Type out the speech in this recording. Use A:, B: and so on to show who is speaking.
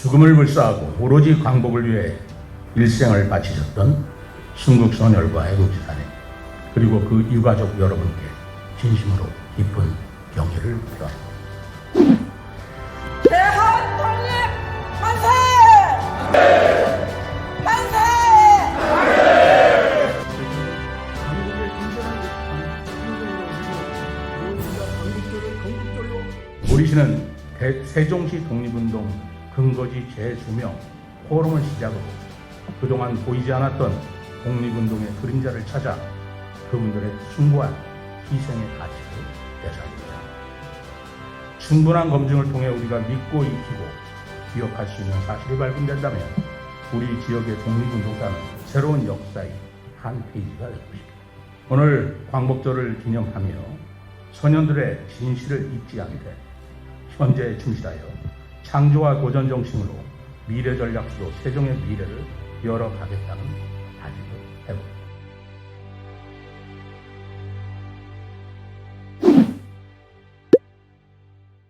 A: 죽음을 불사하고 오로지 광복을 위해 일생을 바치셨던 순국선열과 애국지사님 그리고 그 유가족 여러분께 진심으로 깊은 경의를 표합니다. 우리 시는 세종시 독립운동 근거지 재조명 포럼을 시작으로 그동안 보이지 않았던 독립운동의 그림자를 찾아 그분들의 숭고한 희생의 가치를 되살립니다. 충분한 검증을 통해 우리가 믿고 익히고 기억할 수 있는 사실이 발견된다면 우리 지역의 독립운동사는 새로운 역사의 한 페이지가 될 것입니다. 오늘 광복절을 기념하며 소년들의 진실을 잊지 않되 현재에 충실하여 창조와 도전 정신으로 미래 전략 수도 세종의 미래를 열어가겠다는 다짐을 해봅니다.